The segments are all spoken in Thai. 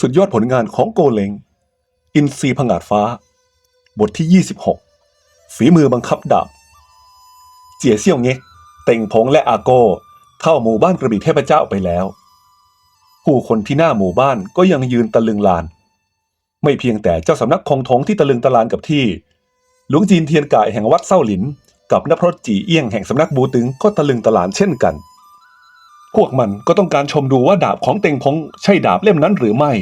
สุดยอดผลงานของโกเลงอินซีผงาดฟ้า บทที่ 26 ฝีมือบังคับดาบ เจียเซี่ยวเง็ก เต็งพงและอาโกเข้าหมู่บ้านกระบี่เทพเจ้าไปแล้ว ผู้คนที่หน้าหมู่บ้านก็ยังยืนตะลึงลาน ไม่เพียงแต่เจ้าสำนักคงทงที่ตะลึงตะลานกับที่ หลวงจีนเทียนกายแห่งวัดเส้าหลิน กับนพรตจีเอี้ยงแห่งสำนักบูตึงก็ตะลึงตะลานเช่นกัน พวกมันก็ต้องการชมดูว่าดาบของเต็งพงใช่ดาบเล่มนั้นหรือไม่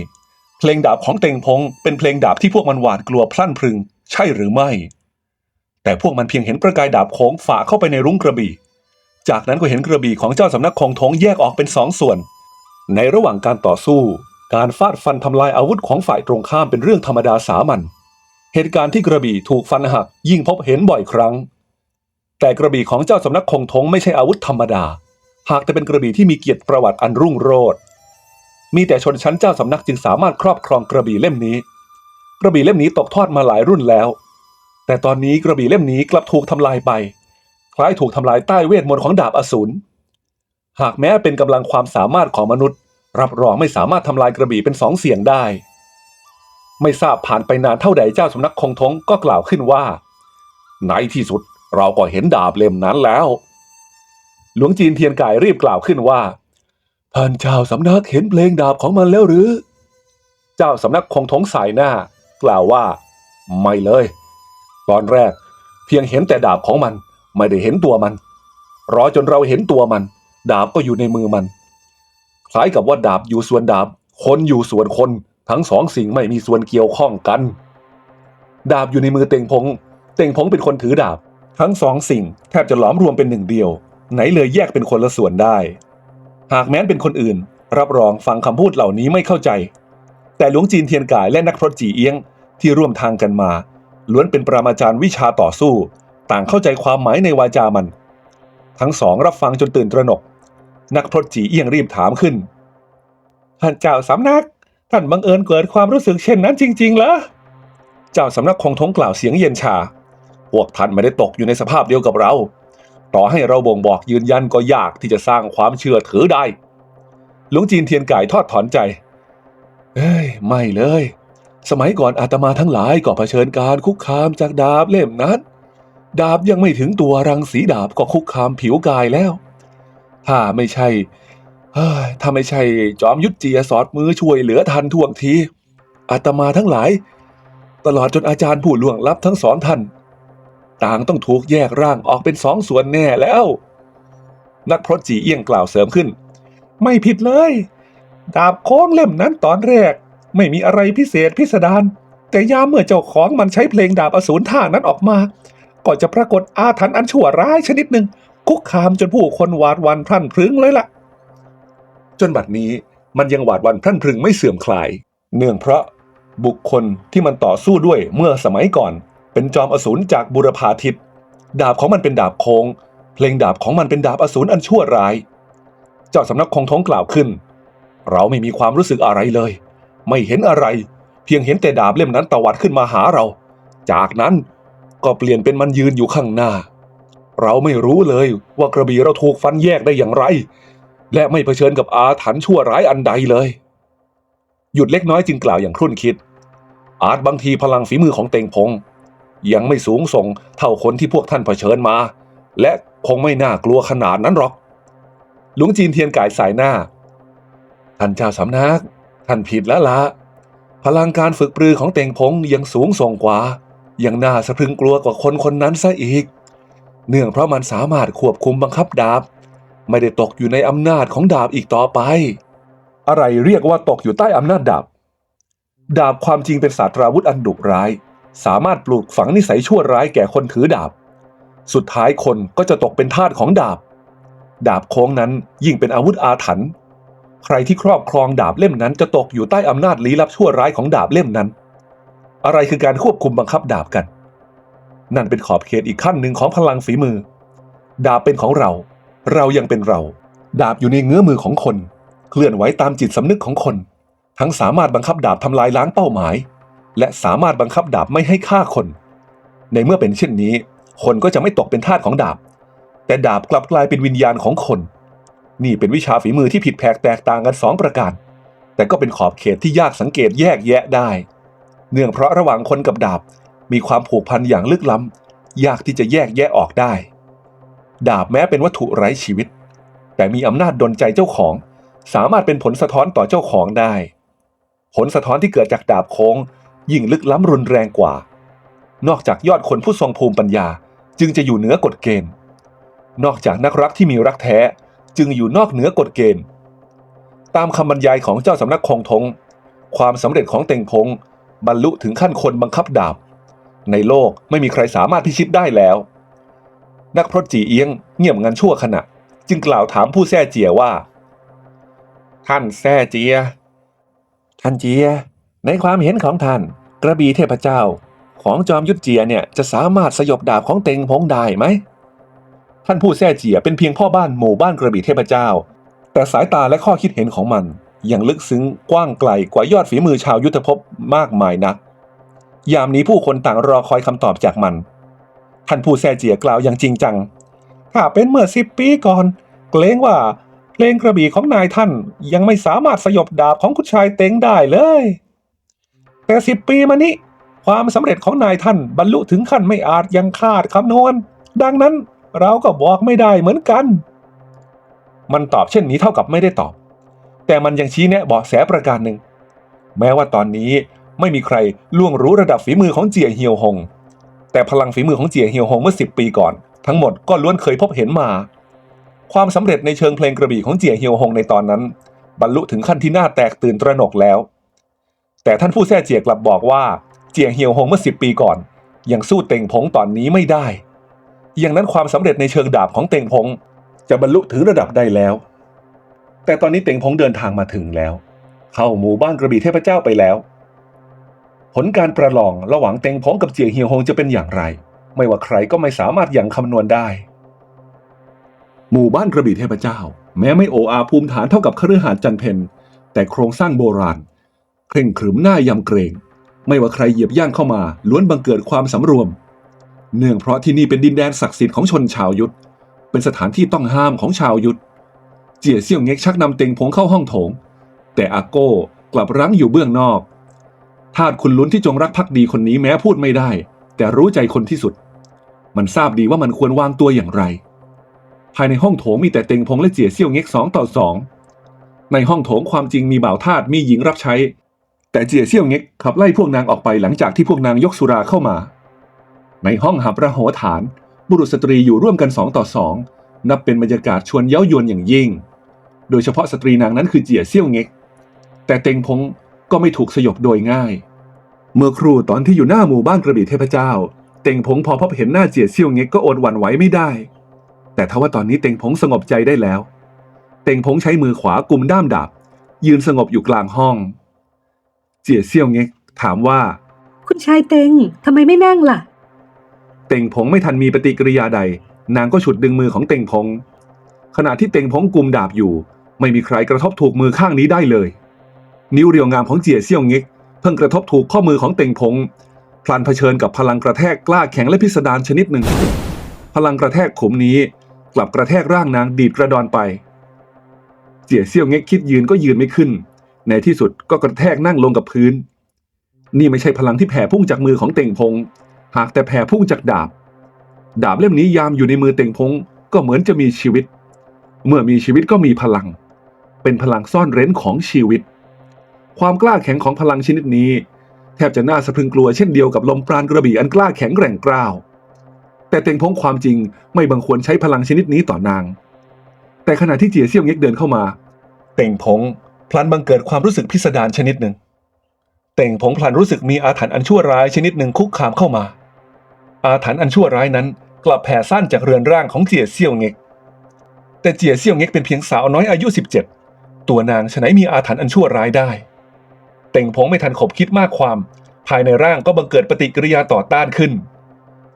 เพลงดาบของเต็งพงเป็นเพลงดาบที่พวกมันหวาดกลัวพลั่นพรึง ใช่หรือไม่ แต่พวกมันเพียงเห็นประกายดาบโค้งฝ่าเข้าไปในรุ้งกระบี่ จากนั้นก็เห็นกระบี่ของเจ้าสำนักคงทงแยกออกเป็นสองส่วน ในระหว่างการต่อสู้ การฟาดฟันทำลายอาวุธของฝ่ายตรงข้ามเป็นเรื่องธรรมดาสามัญเหตุการณ์ที่กระบี่ถูกฟันหักยิ่งพบเห็นบ่อยครั้ง แต่กระบี่ของเจ้าสำนักคงทงไม่ใช่อาวุธธรรมดา หากแต่เป็นกระบี่ที่มีเกียรติประวัติอันรุ่งโรจน์มีแต่ชนชั้นเจ้าสำนักจึงสามารถครอบครองกระบี่เล่มนี้ กระบี่เล่มนี้ตกทอดมาหลายรุ่นแล้ว แต่ตอนนี้กระบี่เล่มนี้กลับถูกทำลายไป คล้ายถูกทำลายใต้เวทมนต์ของดาบอสูรหากแม้เป็นกำลังความสามารถของมนุษย์ รับรองไม่สามารถทำลายกระบี่เป็นสองเสียงได้ ไม่ทราบผ่านไปนานเท่าใดเจ้าสำนักคงทงก็กล่าวขึ้นว่าในที่สุดเราก็เห็นดาบเล่มนั้นแล้ว หลวงจีนเทียนกายรีบกล่าวขึ้นว่า ท่านเจ้าสำนักเห็นเพลงดาบของมันแล้วหรือ เจ้าสำนักคงทงสายหน้า กล่าวว่า ไม่เลย ตอนแรก เพียงเห็นแต่ดาบของมัน ไม่ได้เห็นตัวมัน รอจนเราเห็นตัวมัน ดาบก็อยู่ในมือมัน คล้ายกับว่าดาบอยู่ส่วนดาบ คนอยู่ส่วนคน ทั้งสองสิ่งไม่มีส่วนเกี่ยวข้องกัน ดาบอยู่ในมือเต็งพง เต็งพงเป็นคนถือดาบ ทั้งสองสิ่งแทบจะหลอมรวมเป็นหนึ่งเดียว ไหนเลยแยกเป็นคนละส่วนได้ หากแม้นเป็นคนอื่น รับรองฟังคำพูดเหล่านี้ไม่เข้าใจ แต่หลวงจีนเทียนกายและนักพรตจีเอียงที่ร่วมทางกันมา ล้วนเป็นปรามาจารย์วิชาต่อสู้ ต่างเข้าใจความหมายในวาจามัน ทั้งสองรับฟังจนตื่นตระหนก นักพรตจีเอียงรีบถามขึ้นท่านเจ้าสำนัก ท่านบังเอิญเกิดความรู้สึกเช่นนั้นจริง ๆ เหรอเจ้าสำนักคงทงกล่าวเสียงเย็นชาพวกท่านไม่ได้ตกอยู่ในสภาพเดียวกับเรา ต่อให้เราบ่งบอกยืนยันก็ยากที่จะสร้างความเชื่อถือได้ หลวงจีนเทียนไก่ทอดถอนใจ เอ้ย ไม่เลย สมัยก่อนอาตมาทั้งหลายก็เผชิญการคุกคามจากดาบเล่มนั้น ดาบยังไม่ถึงตัวรังสีดาบก็คุกคามผิวกายแล้ว ถ้าไม่ใช่เฮ้ยถ้าไม่ใช่จอมยุทธเจียสอดมือช่วยเหลือทันท่วงทีอาตมาทั้งหลาย ตลอดจนอาจารย์ผู้ล่วงลับทั้งสองท่าน ต่างต้องถูกแยกร่างออกเป็นสองส่วนแน่แล้ว นักพรตจีเอี้ยงกล่าวเสริมขึ้น ไม่ผิดเลย ดาบโค้งเล่มนั้นตอนแรก ไม่มีอะไรพิเศษพิสดารแต่ยามเมื่อเจ้าของมันใช้เพลงดาบอสูรท่านั้นออกมาก็จะปรากฏอาถรรพ์อันชั่วร้ายชนิดหนึ่งคุกคามจนผู้คนหวาดวันพรั่นพรึงเลยล่ะ จนบัดนี้มันยังหวาดวันพรั่นพรึงไม่เสื่อมคลาย เนื่องเพราะบุคคลที่มันต่อสู้ด้วยเมื่อสมัยก่อน เป็นจอมอสูรจากบุรพาทิตดาบของมันเป็นดาบโค้งเพลงดาบของมันเป็นดาบอสูรอันชั่วร้าย เจ้าสำนักคงท้องกล่าวขึ้น เราไม่มีความรู้สึกอะไรเลย ไม่เห็นอะไร เพียงเห็นแต่ดาบเล่มนั้นตวัดขึ้นมาหาเรา จากนั้นก็เปลี่ยนเป็นมันยืนอยู่ข้างหน้า เราไม่รู้เลยว่ากระบี่เราถูกฟันแยกได้อย่างไร และไม่เผชิญกับอาถรรพ์ชั่วร้ายอันใดเลย หยุดเล็กน้อยจึงกล่าวอย่างครุ่นคิด อาจบางทีพลังฝีมือของเต็งพง ยังไม่สูงส่งเท่าคนที่พวกท่านเผชิญมา และคงไม่น่ากลัวขนาดนั้นหรอก หลวงจีนเทียนกายสายหน้า ท่านเจ้าสำนัก ท่านผิดแล้วละพลังการฝึกปรือของเต็งพงยังสูงส่งกว่า ยังน่าสะพรึงกลัวกว่าคนคนนั้นซะอีก เนื่องเพราะมันสามารถควบคุมบังคับดาบ ไม่ได้ตกอยู่ในอำนาจของดาบอีกต่อไป อะไรเรียกว่าตกอยู่ใต้อำนาจดาบ ดาบความจริงเป็นศาสตราวุธอันดุร้าย สามารถปลูกฝังนิสัยชั่วร้ายแก่คนถือดาบ สุดท้ายคนก็จะตกเป็นทาสของดาบ ดาบโค้งนั้นยิ่งเป็นอาวุธอาถรรพ์ใครที่ครอบครองดาบเล่มนั้นจะตกอยู่ใต้อำนาจลี้ลับชั่วร้ายของดาบเล่มนั้น อะไรคือการควบคุมบังคับดาบกัน นั่นเป็นขอบเขตอีกขั้นหนึ่งของพลังฝีมือ ดาบเป็นของเรา เรายังเป็นเรา ดาบอยู่ในเงื้อมือของคน เคลื่อนไหวตามจิตสำนึกของคน ทั้งสามารถบังคับดาบทำลายล้างเป้าหมาย และสามารถบังคับดาบไม่ให้ฆ่าคน ในเมื่อเป็นเช่นนี้ คนก็จะไม่ตกเป็นทาสของดาบ แต่ดาบกลับกลายเป็นวิญญาณของคน นี่เป็นวิชาฝีมือที่ผิดแผกแตกต่างกันสองประการ แต่ก็เป็นขอบเขตที่ยากสังเกตแยกแยะได้ เนื่องเพราะระหว่างคนกับดาบมีความผูกพันอย่างลึกล้ำ ยากที่จะแยกแยะออกได้ ดาบแม้เป็นวัตถุไร้ชีวิต แต่มีอำนาจดลใจเจ้าของ สามารถเป็นผลสะท้อนต่อเจ้าของได้ ผลสะท้อนที่เกิดจากดาบโค้ง ยิ่งลึกล้ำรุนแรงกว่า นอกจากยอดคนผู้ทรงภูมิปัญญาจึงจะอยู่เหนือกฎเกณฑ์ นอกจากนักรักที่มีรักแท้จึงอยู่นอกเหนือกฎเกณฑ์ ตามคำบรรยายของเจ้าสำนักคงทง ความสำเร็จของเต็งพงบรรลุถึงขั้นคนบังคับดาบ ในโลกไม่มีใครสามารถพิชิตได้แล้ว นักพรตจีเอียงเงียบงันชั่วขณะ จึงกล่าวถามผู้แท้เจียว่า ท่านแท้เจีย ท่านเจีย ในความเห็นของท่าน กระบี่เทพเจ้า ของจอมยุทธเจียเนี่ยจะสามารถสยบดาบของเต็งพงได้ไหม ท่านผู้แท้เจียเป็นเพียงพ่อบ้านหมู่บ้านกระบี่เทพเจ้า แต่สายตาและข้อคิดเห็นของมันยังลึกซึ้งกว้างไกลกว่ายอดฝีมือชาวยุทธภพมากมายนัก ยามนี้ผู้คนต่างรอคอยคำตอบจากมัน ท่านผู้แท้เจียกล่าวอย่างจริงจังถ้าเป็นเมื่อสิบปีก่อน เกรงว่าเพลงกระบี่ของนายท่านยังไม่สามารถสยบดาบของคุณชายเต็งได้เลย แต่สิบปีมานี้ ความสำเร็จของนายท่านบรรลุถึงขั้นไม่อาจยังคาดคำนวณ ดังนั้นเราก็บอกไม่ได้เหมือนกัน มันตอบเช่นนี้เท่ากับไม่ได้ตอบ แต่มันยังชี้แนะเบาะแสประการหนึ่ง แม้ว่าตอนนี้ไม่มีใครล่วงรู้ระดับฝีมือของเจียเฮียวหง แต่พลังฝีมือของเจียเฮียวหงเมื่อสิบปีก่อน ทั้งหมดก็ล้วนเคยพบเห็นมา ความสำเร็จในเชิงเพลงกระบี่ของเจียเฮียวหงในตอนนั้น บรรลุถึงขั้นที่น่าแตกตื่นตระหนกแล้ว แต่ท่านผู้แท้เจียกลับบอกว่าเจียเฮียวหงเมื่อสิบปีก่อน ยังสู้เต็งพงตอนนี้ไม่ได้ อย่างนั้นความสำเร็จในเชิงดาบของเต็งพงจะบรรลุถึงระดับใดแล้ว แต่ตอนนี้เต็งพงเดินทางมาถึงแล้ว เข้าหมู่บ้านกระบี่เทพเจ้าไปแล้ว ผลการประลองระหว่างเต็งพงกับเจียเฮียวหงจะเป็นอย่างไร ไม่ว่าใครก็ไม่สามารถยังคำนวณได้ หมู่บ้านกระบี่เทพเจ้า แม้ไม่โออาภูมิฐานเท่ากับคฤหาสน์จันเพนแต่โครงสร้างโบราณ เคร่งขรึมหน้ายำเกรง ไม่ว่าใครเหยียบย่างเข้ามาล้วนบังเกิดความสำรวม เนื่องเพราะที่นี่เป็นดินแดนศักดิ์สิทธิ์ของชนชาวยุทธเป็นสถานที่ต้องห้ามของชาวยุทธเจี๋ยเซี่ยวเง็กชักนำเต็งพงเข้าห้องโถง แต่อาโก้กลับรั้งอยู่เบื้องนอกทาสคุณลุ้นที่จงรักภักดีคนนี้แม้พูดไม่ได้ แต่รู้ใจคนที่สุด มันทราบดีว่ามันควรวางตัวอย่างไร ภายในห้องโถงมีแต่เต็งพงและเจี๋ยเซี่ยวเง็กสองต่อสองในห้องโถงความจริงมีบ่าวทาสมีหญิงรับใช้ แต่เจียเซี่ยวเง็กขับไล่พวกนางออกไปหลังจากที่พวกนางยกสุราเข้ามา ในห้องหับระโหฐาน บุรุษสตรีอยู่ร่วมกันสองต่อสองนับเป็นบรรยากาศชวนเย้ายวนอย่างยิ่ง โดยเฉพาะสตรีนางนั้นคือเจียเซี่ยวเง็ก แต่เต็งพงก็ไม่ถูกสยบโดยง่าย เมื่อครูตอนที่อยู่หน้าหมู่บ้านกระบี่เทพเจ้า เต็งพงพอพบเห็นหน้าเจียเซี่ยวเง็กก็อดหวั่นไหวไม่ได้ แต่ทว่าตอนนี้เต็งพงสงบใจได้แล้ว เต็งพงใช้มือขวากุมด้ามดาบยืนสงบอยู่กลางห้อง เจียเซี่ยวเง็กถามว่า คุณชายเต็งทำไมไม่นั่งล่ะ เต็งพงไม่ทันมีปฏิกิริยาใด นางก็ฉุดดึงมือของเต็งพงขณะที่เต็งพงกุมดาบอยู่ ไม่มีใครกระทบถูกมือข้างนี้ได้เลย นิ้วเรียวงามของเจียเซี่ยวเง็กเพิ่งกระทบถูกข้อมือของเต็งพงพลันเผชิญกับพลังกระแทกกล้าแข็งและพิสดารชนิดหนึ่ง พลังกระแทกขมนี้กลับกระแทกร่างนางดีดกระดอนไป เจียเซี่ยวเง็กคิดยืนก็ยืนไม่ขึ้น ในที่สุดก็กระแทกนั่งลงกับพื้น นี่ไม่ใช่พลังที่แผ่พุ่งจากมือของเต่งพง หากแต่แผ่พุ่งจากดาบ ดาบเล่มนี้ยามอยู่ในมือเต่งพงก็เหมือนจะมีชีวิต เมื่อมีชีวิตก็มีพลัง เป็นพลังซ่อนเร้นของชีวิต ความกล้าแข็งของพลังชนิดนี้ แทบจะน่าสะพรึงกลัวเช่นเดียวกับลมปราณกระบี่อันกล้าแข็งแกร่งกร้าวแต่เต่งพงความจริงไม่บังควรใช้พลังชนิดนี้ต่อนาง แต่ขณะที่เจียเซี่ยวเง็กเดินเข้ามา เต่งพง พลันบังเกิดความรู้สึกพิสดารชนิดหนึ่งเต่งพงพลันรู้สึกมีอาถรรพ์อันชั่วร้ายชนิดหนึ่งคุกคามเข้ามา อาถรรพ์อันชั่วร้ายนั้น กลับแผ่ซ่านจากเรือนร่างของเจียเซี่ยวเง็ก แต่เจียเซี่ยวเง็กเป็นเพียงสาวน้อยอายุ 17 ตัวนางฉะไหนมีอาถรรพ์อันชั่วร้ายได้เต่งพงไม่ทันขบคิดมากความ ภายในร่างก็บังเกิดปฏิกิริยาต่อต้านขึ้น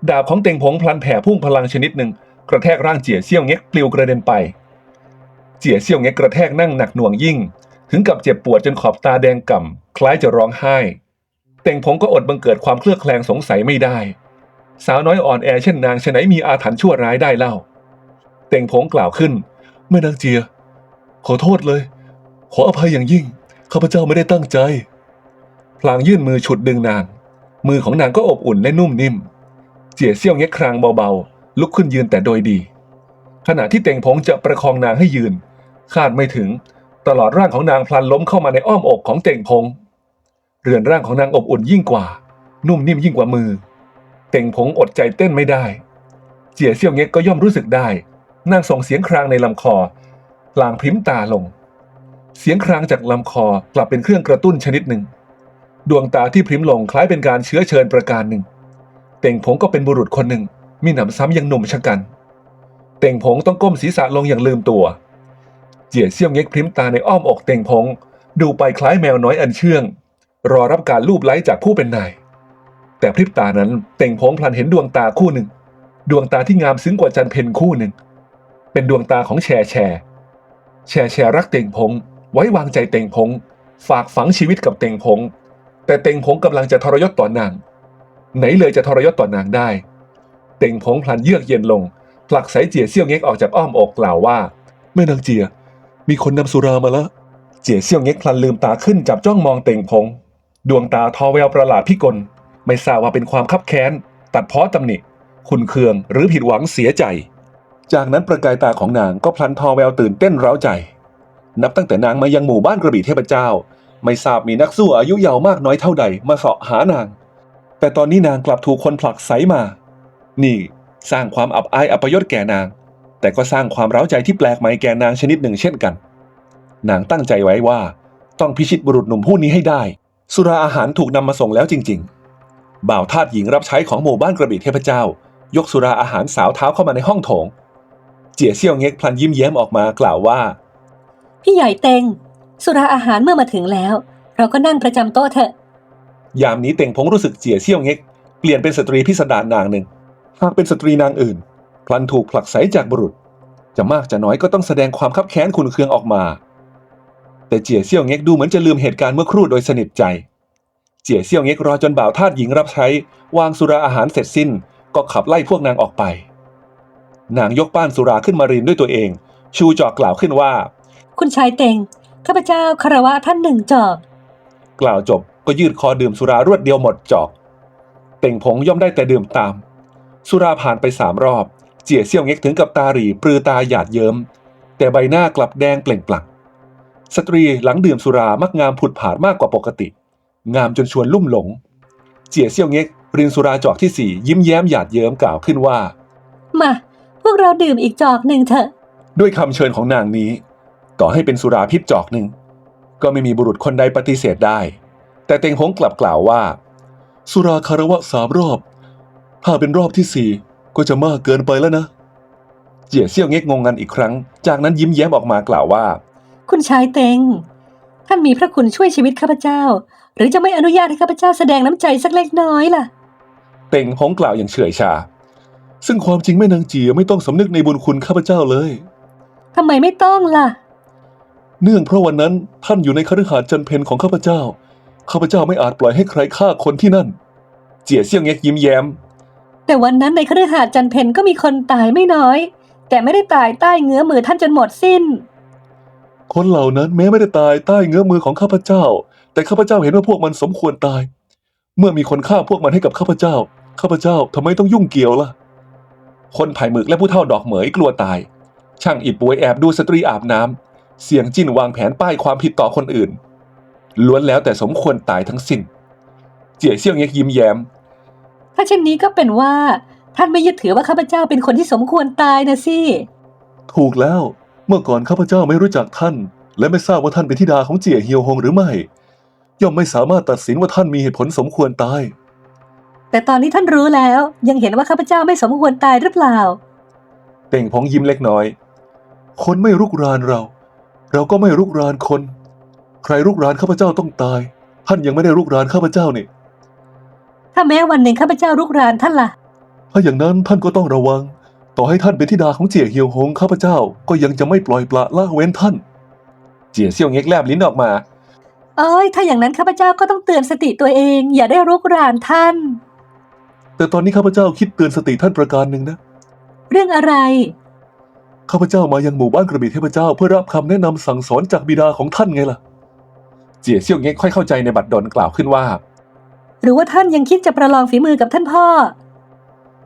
ดาบของเต่งพงพลันแผ่พุ่งพลังชนิดหนึ่งกระแทกร่างเจียเซี่ยวเง็กปลิวกระเด็นไป เจียเซี่ยวเง็กกระแทกนั่งหนักหน่วงยิ่ง ถึงกับเจ็บปวดจนขอบตาแดงก่ำคล้ายจะร้องไห้เต่งพงก็อดบังเกิดความเคลือบแคลงสงสัยไม่ได้ สาวน้อยอ่อนแอเช่นนางฉไหนมีอาถรรพ์ชั่วร้ายได้เล่าเต่งพงกล่าวขึ้นเมื่อนางเจีย ขอโทษเลย ขออภัยอย่างยิ่งข้าพเจ้าไม่ได้ตั้งใจ พลางยื่นมือฉุดดึงนาง มือของนางก็อบอุ่นและนุ่มนิ่ม เจียเซี่ยวเง็กครางเบาๆ ลุกขึ้นยืนแต่โดยดี ขณะที่เต่งพงจะประคองนางให้ยืน คาดไม่ถึง ตลอดร่างของนางพลันล้มเข้ามาในอ้อมอกของเต่งพง เรือนร่างของนางอบอุ่นยิ่งกว่า นุ่มนิ่มยิ่งกว่ามือ เต่งพงอดใจเต้นไม่ได้ เจี๋ยเซี่ยวเง็กก็ย่อมรู้สึกได้ นางส่งเสียงครางในลำคอพลางพริ้มตาลง เสียงครางจากลำคอกลับเป็นเครื่องกระตุ้นชนิดหนึ่ง ดวงตาที่พริ้มลงคล้ายเป็นการเชื้อเชิญประการหนึ่ง เต่งผงก็เป็นบุรุษคนหนึ่ง มีหนำซ้ำยังหนุ่มชะกัน เต่งผงต้องก้มศีรษะลงอย่างลืมตัว เจี๋ยเซี่ยวเง็กพริ้มตาในอ้อมอกเต่งผงดูไปคล้ายแมวน้อยอันเชื่อง รอรับการลูบไล้จากผู้เป็นนาย แต่พริบตานั้นเต่งผงพลันเห็นดวงตาคู่หนึ่ง ดวงตาที่งามซึ้งกว่าจันเพนคู่หนึ่ง เป็นดวงตาของแชแชแชแชรักเต่งพง ไว้วางใจเต่งพง ฝากฝังชีวิตกับเต่งพง แต่เต่งพงกำลังจะทรยศต่อนาง ไหนเลยจะทรยศต่อนางได้ เต่งพงพลันเยือกเย็นลงผลักสายเจี๋ยเซี่ยวเง็กออกจากอ้อมอกกล่าวว่าแม่นางเจีย มีคนนำสุรามาแล้ว เจียเซี่ยวเง็กพลันลืมตาขึ้นจับจ้องมองเต่งพง ดวงตาทอแววประหลาดพิกล ไม่ทราบว่าเป็นความคับแค้น ตัดเพ้อตำหนิขุนเคืองหรือผิดหวังเสียใจ จากนั้นประกายตาของนางก็พลันทอแววตื่นเต้นเร้าใจ นับตั้งแต่นางมายังหมู่บ้านกระบี่เทพเจ้า ไม่ทราบมีนักสู้อายุเยาว์มากน้อยเท่าใดมาเสาะหานาง แต่ตอนนี้นางกลับถูกคนผลักไสมา นี่สร้างความอับอายอัปยศแก่นาง แต่ก็สร้างความเร้าใจที่แปลกใหม่แก่นางชนิดหนึ่งเช่นกัน นางตั้งใจไว้ว่าต้องพิชิตบุรุษหนุ่มผู้นี้ให้ได้ สุราอาหารถูกนำมาส่งแล้วจริง ๆ บ่าวทาสหญิงรับใช้ของหมู่บ้านกระบี่เทพเจ้า ยกสุราอาหารสาวเท้าเข้ามาในห้องโถง เจียเซี่ยวเง็กพลันยิ้มแย้มออกมากล่าวว่า พี่ใหญ่เต็ง สุราอาหารเมื่อมาถึงแล้ว เราก็นั่งประจำโต๊ะเถอะ ยามนี้เต่งพงรู้สึกเจียเซี่ยวเง็กเปลี่ยนเป็นสตรีพิสดารนางหนึ่งหากเป็นสตรีนางอื่น พลันถูกผลักไสจากบุรุษ จะมากจะน้อยก็ต้องแสดงความคับแค้นขุนเคืองออกมา แต่เจียเซี่ยวเง็กดูเหมือนจะลืมเหตุการณ์เมื่อครู่โดยสนิทใจ เจียเซี่ยวเง็กรอจนบ่าวทาสหญิงรับใช้ วางสุราอาหารเสร็จสิ้น ก็ขับไล่พวกนางออกไป นางยกป้านสุราขึ้นมารินด้วยตัวเอง ชูจอกกล่าวขึ้นว่า คุณชายเต็งข้าพเจ้าคารวะท่านหนึ่งจอก กล่าวจบก็ยืดคอดื่มสุรารวดเดียวหมดจอก เต่งผงย่อมได้แต่ดื่มตาม สุราผ่านไปสามรอบ เจียเซี่ยวเง็กถึงกับตาหรีปรือตาหยาดเยิ้มแต่ใบหน้ากลับแดงเปล่งปลั่งสตรีหลังดื่มสุรามักงามผุดผาดมากกว่าปกติ งามจนชวนลุ่มหลง เจียเซี่ยวเง็กรินสุราจอกที่สี่ยิ้มแย้มหยาดเยิ้มกล่าวขึ้นว่า มา พวกเราดื่มอีกจอกหนึ่งเถอะ ด้วยคำเชิญของนางนี้ ต่อให้เป็นสุราพิษจอกหนึ่ง ก็ไม่มีบุรุษคนใดปฏิเสธได้ แต่เต็งหงกลับกล่าวว่า สุราคารวะสามรอบ ถ้าเป็นรอบที่สี่ ก็จะมากเกินไปแล้วนะ เจียเซี่ยวเง็กงงงันอีกครั้ง จากนั้นยิ้มแย้มออกมากล่าวว่า คุณชายเต็ง ท่านมีพระคุณช่วยชีวิตข้าพเจ้า หรือจะไม่อนุญาตให้ข้าพเจ้าแสดงน้ำใจสักเล็กน้อยล่ะ เต็งหงกล่าวอย่างเฉื่อยชา ซึ่งความจริงแม่นางเจียไม่ต้องสำนึกในบุญคุณข้าพเจ้าเลยทำไมไม่ต้องล่ะ เนื่องเพราะวันนั้นท่านอยู่ในคฤหาสน์จันเพนของข้าพเจ้า ข้าพเจ้าไม่อาจปล่อยให้ใครฆ่าคนที่นั่น เจียเซี่ยวเง็กยิ้มแย้ม แต่วันนั้นในคฤหาสน์จันเพนก็มีคนตายไม่น้อย แต่ไม่ได้ตายใต้เงื้อมือท่านจนหมดสิ้น คนเหล่านั้นแม้ไม่ได้ตายใต้เงื้อมือของข้าพเจ้า แต่ข้าพเจ้าเห็นว่าพวกมันสมควรตาย เมื่อมีคนฆ่าพวกมันให้กับข้าพเจ้า ข้าพเจ้าทำไมต้องยุ่งเกี่ยวล่ะ คนไผ่หมึกและผู้เฒ่าดอกเหมยกลัวตาย ช่างอิดป่วยแอบดูสตรีอาบน้ำเสียงจิ้นวางแผนป้ายความผิดต่อคนอื่นล้วนแล้วแต่สมควรตายทั้งสิ้น เจี๋ยเซี่ยวเง็กยิ้มแย้ม ถ้าเช่นนี้ก็เป็นว่า ท่านไม่ยึดถือว่าข้าพเจ้าเป็นคนที่สมควรตายนะสิ ถูกแล้ว เมื่อก่อนข้าพเจ้าไม่รู้จักท่าน และไม่ทราบว่าท่านเป็นธิดาของเจี๋ยเฮียวฮงหรือไม่ ย่อมไม่สามารถตัดสินว่าท่านมีเหตุผลสมควรตาย แต่ตอนนี้ท่านรู้แล้ว ยังเห็นว่าข้าพเจ้าไม่สมควรตายหรือเปล่า เต่งพงยิ้มเล็กน้อย คนไม่รุกรานเรา เราก็ไม่รุกรานคน ใครรุกรานข้าพเจ้าต้องตาย ท่านยังไม่ได้รุกรานข้าพเจ้านี่ ถ้าแม้วันหนึ่งข้าพเจ้ารุกรานท่านล่ะ ถ้าอย่างนั้นท่านก็ต้องระวัง ต่อให้ท่านเป็นธิดาของเจี๋ยเฮียวฮงข้าพเจ้าก็ยังจะไม่ปล่อยปละละเว้นท่าน เจี๋ยเซี่ยวเง็กแลบลิ้นออกมา เอ้ย ถ้าอย่างนั้นข้าพเจ้าก็ต้องเตือนสติตัวเอง อย่าได้รุกรานท่าน แต่ตอนนี้ข้าพเจ้าคิดเตือนสติท่านประการหนึ่งนะ เรื่องอะไร ข้าพเจ้ามายังหมู่บ้านกระบี่เทพเจ้าเพื่อรับคำแนะนำสั่งสอนจากบิดาของท่านไงล่ะ เจียเซี่ยวเง็กค่อยเข้าใจในบัตรดลกล่าวขึ้นว่า หรือว่าท่านยังคิดจะประลองฝีมือกับท่านพ่อ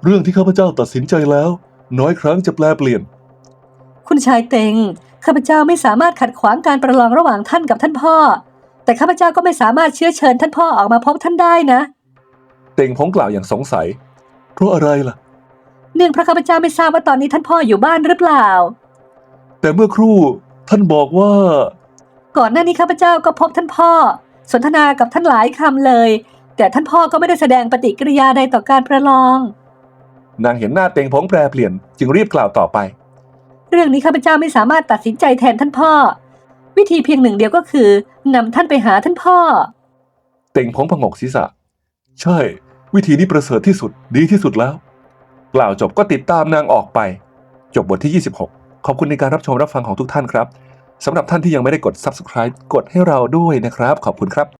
เรื่องที่ข้าพเจ้าตัดสินใจแล้ว น้อยครั้งจะแปลเปลี่ยน คุณชายเต็งข้าพเจ้าไม่สามารถขัดขวางการประลองระหว่างท่านกับท่านพ่อ แต่ข้าพเจ้าก็ไม่สามารถเชื้อเชิญท่านพ่อออกมาพบท่านได้นะ เต็งพงกล่าวอย่างสงสัย เพราะอะไรล่ะ เนื่องเพราะข้าพเจ้าไม่ทราบว่าตอนนี้ท่านพ่ออยู่บ้านหรือเปล่า แต่เมื่อครู่ท่านบอกว่า ก่อนหน้านี้ข้าพเจ้าก็พบท่านพ่อ สนทนากับท่านหลายคำเลย แต่ท่านพ่อก็ไม่ได้แสดงปฏิกิริยาใดต่อการประลอง นางเห็นหน้าเต็งพงแปรเปลี่ยนจึงรีบกล่าวต่อไป เรื่องนี้ข้าพเจ้าไม่สามารถตัดสินใจแทนท่านพ่อ วิธีเพียงหนึ่งเดียวก็คือนำท่านไปหาท่านพ่อ เต็งพงผงกศีรษะ ใช่ วิธีนี้ประเสริฐที่สุดดีที่สุดแล้ว กล่าวจบก็ติดตามนางออกไป จบบทที่ 26 ขอบคุณในการรับชมรับฟังของทุกท่านครับสำหรับท่านที่ยังไม่ได้กด subscribe กดให้เราด้วยนะครับ ขอบคุณครับ